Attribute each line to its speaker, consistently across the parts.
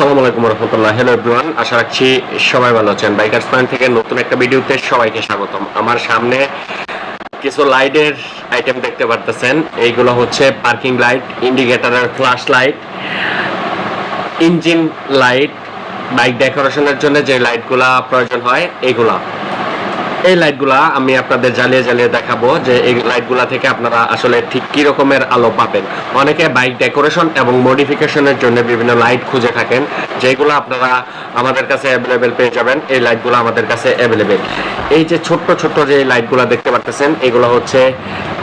Speaker 1: আসসালামু আলাইকুম রহমতুল্লাহ। Hello everyone আশা রাখছি সবাই ভালো আছেন। বাইকার্স পয়েন্ট থেকে নতুন একটা ভিডিওতে সবাইকে স্বাগতম। আমার সামনে কিছু লাইটের আইটেম দেখতে পারতেছেন। এইগুলো হচ্ছে parking light ইন্ডিকেটারের flash light engine light bike ডেকোরেশনের জন্য যে লাইটগুলা প্রয়োজন হয় এইগুলা এই লাইটগুলা আমি আপনাদের জ্বালিয়ে জ্বালিয়ে দেখাবো যে এই লাইটগুলা থেকে আপনারা আসলে ঠিক কি রকমের আলো পাবেন। অনেকে বাইক ডেকোরেশন এবং মডিফিকেশনের জন্য বিভিন্ন লাইট খুঁজে থাকেন, যেগুলো আপনারা আমাদের কাছে অ্যাভেলেবেল পেয়ে যাবেন। এই লাইটগুলো আমাদের কাছে অ্যাভেলেবেল এই যে ছোট্ট ছোট্ট যে লাইটগুলো দেখতে পাচ্ছেন এগুলো হচ্ছে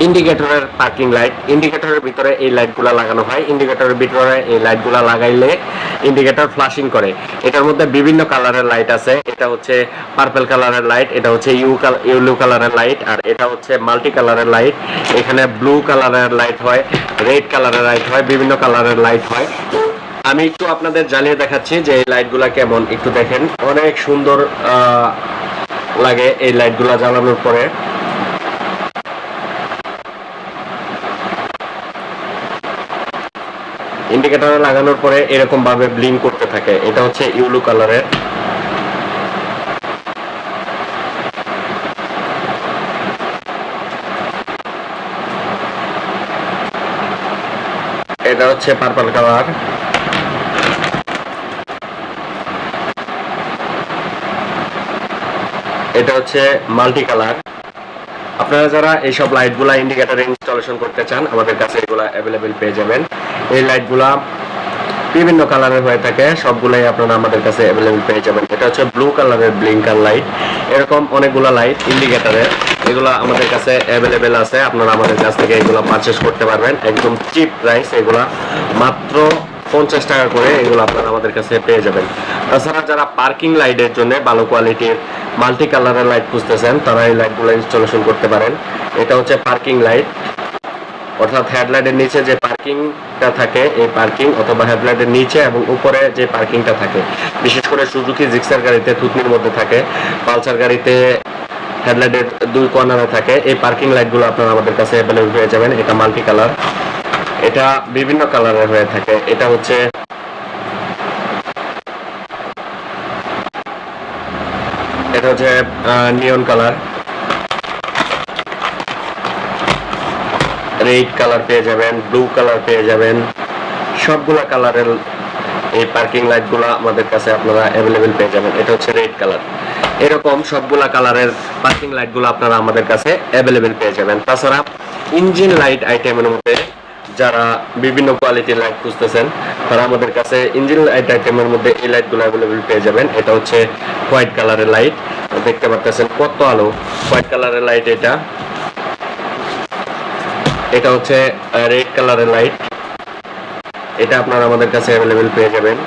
Speaker 1: ইন্ডিকেটরের পার্কিং লাইট ইন্ডিকেটরের ভিতরে এই লাইটগুলো লাগানো হয়। ইন্ডিকেটরের ভিতরে এই লাইটগুলো লাগাইলে ইন্ডিকেটর ফ্লাশিং করে। এটার মধ্যে বিভিন্ন কালারের লাইট আছে। এটা হচ্ছে পার্পল কালারের লাইট এটা হচ্ছে ইউ ইউলু কালারের লাইট, আর এটা হচ্ছে মাল্টি কালারের লাইট। এখানে ব্লু কালারের লাইট হয়, রেড কালারের লাইট হয়, বিভিন্ন কালারের লাইট হয়। আমি একটু আপনাদের জ্বালিয়ে দেখাচ্ছি যে এই লাইটগুলা কেমন, একটু দেখেন। অনেক সুন্দর লাগে এই লাইটগুলা জ্বালানোর পরে। ইন্ডিকেটরে লাগানোর পরে এরকম ভাবে ব্লিং করতে থাকে। এটা হচ্ছে ইউলু কালারের। এটা হচ্ছে পার্পল কালার এটা হচ্ছে মাল্টি কালার আপনারা যারা এইসব লাইটগুলা ইন্ডিকেটার ইনস্টলেশন করতে চান, আমাদের কাছে এগুলা অ্যাভেলেবেল পেয়ে যাবেন। এই লাইটগুলা বিভিন্ন কালারের হয়ে থাকে, সবগুলাই আপনারা আমাদের কাছে অ্যাভেলেবেল পেয়ে যাবেন। এটা হচ্ছে ব্লু কালারের ব্লিঙ্কার লাইট এরকম অনেকগুলো লাইট ইন্ডিকেটরের এগুলো আমাদের কাছে অ্যাভেলেবেল আছে। আপনারা আমাদের কাছ থেকে এগুলো পারচেস করতে পারবেন। একদম চিপ প্রাইস এগুলা। মাত্র পঞ্চাশ টাকা করে এগুলো আপনারা আমাদের কাছে পেয়ে যাবেন। তাছাড়া যারা পার্কিং লাইটের জন্য ভালো কোয়ালিটির মাল্টি কালারের লাইট খুঁজতেছেন, তারা এই লাইটগুলো ইনস্টলেশন করতে পারেন। এটা হচ্ছে পার্কিং লাইট অর্থাৎ হেডলাইটের নিচে যে পার্কিংটা থাকে, এই পার্কিং অথবা হেডলাইটের নিচে এবং উপরে যে পার্কিংটা থাকে, বিশেষ করে সুজুকি জিক্সার গাড়িতে থুতনির মধ্যে থাকে, পালসার গাড়িতে হেডলাইটের দুই কর্নারে থাকে, এই পার্কিং লাইটগুলো আপনারা আমাদের কাছে অ্যাভেলেবল পেয়ে যাবেন। এটা মাল্টি কালার এটা বিভিন্ন কালারের হয়ে থাকে। এটা হচ্ছে এটা হচ্ছে নিয়ন কালার রেড কালার পেয়ে যাবেন ব্লু কালার পেয়ে যাবেন। সবগুলা কালারের এই পার্কিং লাইটগুলো আমাদের কাছে আপনারা অ্যাভেলেবেল পেয়ে যাবেন। এটা হচ্ছে রেড কালার এরকম সবগুলা কালারের পার্কিং লাইটগুলো আপনারা আমাদের কাছে অ্যাভেলেবেল পেয়ে যাবেন। তাছাড়া ইঞ্জিন লাইট আইটেমের মধ্যে যারা বিভিন্ন কোয়ালিটির লাইট খুঁজতেছেন, তারা আমাদের কাছে ইঞ্জিন লাইট আইটেমের মধ্যে এই লাইটগুলো অ্যাভেলেবেল পেয়ে যাবেন। এটা হচ্ছে হোয়াইট কালারের লাইট দেখতে পাচ্ছেন কত আলো। হোয়াইট কালারের লাইট এটা। এটা হচ্ছে রেড কালারের লাইট এটা আপনারা আমাদের কাছে অ্যাভেলেবেল পেয়ে যাবেন।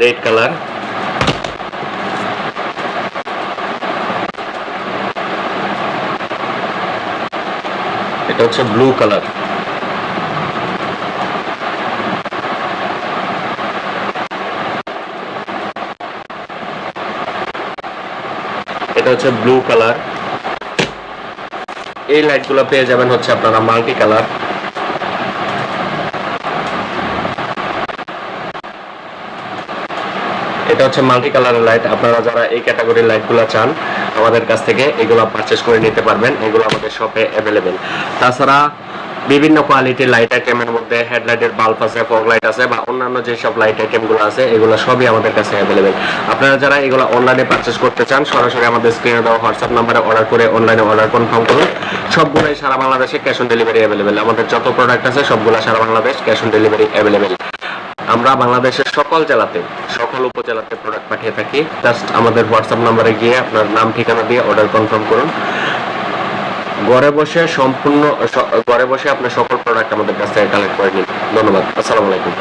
Speaker 1: রেড কালার এটা হচ্ছে ব্লু কালার এটা হচ্ছে ব্লু কালার এই লাইটগুলো পেয়ে যাবেন হচ্ছে আপনারা মাল্টি কালার এটা হচ্ছে মাল্টি কালারের লাইট আপনারা যারা এই ক্যাটাগরির লাইটগুলো চান, আমাদের কাছ থেকে এগুলো পারচেস করে নিতে পারবেন। এগুলো আমাদের শপে অ্যাভেলেবেল তাছাড়া বিভিন্ন কোয়ালিটির লাইট আইটেমের মধ্যে হেডলাইটের বাল্ব আছে ফগ লাইট আছে বা অন্যান্য যেসব লাইট আইটেমগুলো আছে, এগুলো সবই আমাদের কাছে অ্যাভেলেবেল আপনারা যারা এগুলো অনলাইনে পারচেস করতে চান, সরাসরি আমাদের স্ক্রিনে দেওয়া হোয়াটসঅ্যাপ নাম্বারে অর্ডার করে অনলাইনে অর্ডার কনফার্ম করুন। সবগুলোই সারা বাংলাদেশে ক্যাশ অন ডেলিভারি অ্যাভেলেবেল আমাদের যত প্রোডাক্ট আছে, সবগুলো সারা Bangladesh cash on delivery available আমরা বাংলাদেশের সকল জেলাতে, সকল উপজেলাতে প্রোডাক্ট পাঠিয়ে থাকি। জাস্ট আমাদের হোয়াটসঅ্যাপ নাম্বারে গিয়ে আপনার নাম, ঠিকানা দিয়ে অর্ডার কনফার্ম করুন। ঘরে বসে সম্পূর্ণ ঘরে বসে আপনার সকল প্রোডাক্ট আমাদের কাছ থেকে কালেক্ট করে নিন। ধন্যবাদ। আসসালামু আলাইকুম।